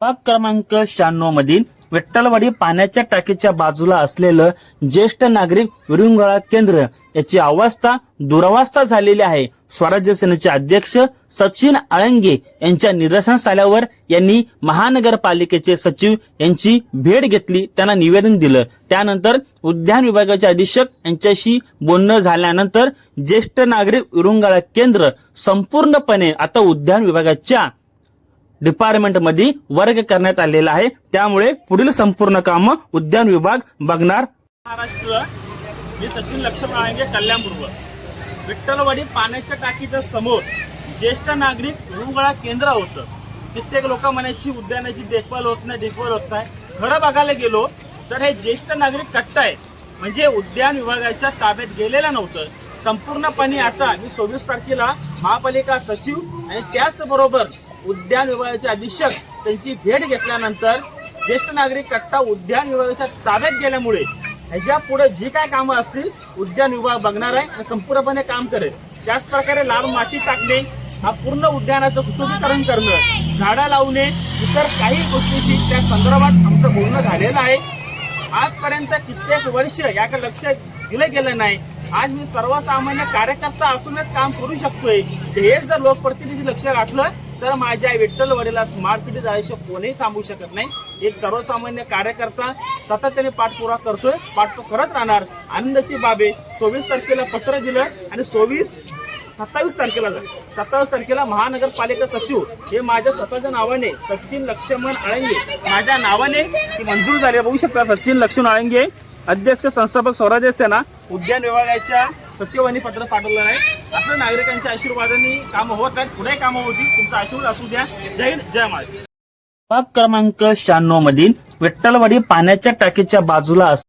पाक क्रमांक शहाण्णव मधील विठ्ठलवाडी पाण्याच्या टाकीच्या बाजूला असलेलं ज्येष्ठ नागरिक विरुंगळा केंद्र याची अवस्था दुरावस्था झालेली आहे. स्वराज्य सेनेचे अध्यक्ष सचिन आळंगे यांच्या निदर्शनास आल्यावर यांनी महानगरपालिकेचे सचिव यांची भेट घेतली त्यांना निवेदन दिलं. त्यानंतर उद्यान विभागाचे अधीक्षक यांच्याशी बोलणं झाल्यानंतर ज्येष्ठ नागरिक विरुंगळा केंद्र संपूर्णपणे आता उद्यान विभागाच्या डिपार्टमेंटमध्ये वर्ग करण्यात आलेला आहे. त्यामुळे पुढील संपूर्ण काम उद्यान विभाग बघणार. महाराष्ट्र मी सचिन लक्ष्मण कल्याणपूर्व विठ्ठलवाडी पाण्याच्या टाकीच्या समोर ज्येष्ठ नागरिक रुग्णा केंद्र होतं. कित्येक लोक म्हणायची उद्यानाची देखभाल होत नाही देखभाल होत नाही. खरं बघायला गेलो तर हे ज्येष्ठ नागरिक कट्टा आहे. म्हणजे उद्यान विभागाच्या ताब्यात गेलेलं नव्हतं. संपूर्णपणे आता मी सव्वीस तारखेला महापालिका सचिव आणि त्याचबरोबर उद्यान विभागाचे अधीक्षक त्यांची भेट घेतल्यानंतर ज्येष्ठ नागरिक कट्टा उद्यान विभागाच्या ताब्यात गेल्यामुळे ह्याच्या पुढे जी काय कामं असतील उद्यान विभाग बघणार आहे आणि संपूर्णपणे काम करेल. त्याच प्रकारे लाल माती टाकणे हा पूर्ण उद्यानाचं सुशोभीकरण करणं झाडं लावणे इतर काही गोष्टीशी त्या संदर्भात आमचं बोलणं झालेलं आहे. आजपर्यंत कित्येक वर्ष याकडे लक्ष दिलं गेलं नाही. आज मी सर्वसामान्य कार्यकर्ता असूनच काम करू शकतोय. हेच जर लोकप्रतिनिधी लक्ष घातलं तर माझ्या विठ्ठलवाडीला स्मार्ट सिटी जायचं कोणीही थांबू शकत नाही. एक सर्वसामान्य कार्यकर्ता सातत्याने पाठपुरा करतोय. पाठपुरावा करत राहणार. आनंदाची बाबे सव्वीस तारखेला पत्र दिलं आणि सव्वीस सत्तावीस तारखेला सत्तावीस तारखेला महानगरपालिका सचिव हे माझ्या स्वतःच्या नावाने सचिन लक्ष्मण आळंगे माझ्या नावाने ती मंजूर झाली. बघू शकता सचिन लक्ष्मण आळंगे. अध्यक्ष संस्थापक स्वराज्य सेना उद्यान विभागाच्या सचिवांनी पत्र पाठवलं आहे. असं नागरिकांच्या आशीर्वादाने कामं होत आहेत. पुढे कामं होती तुमचा आशीर्वाद असू द्या. जय हिंद जय महाराज. प्रभाग क्रमांक शहाण्णव मधील विठ्ठलवाडी पाण्याच्या टाकीच्या बाजूला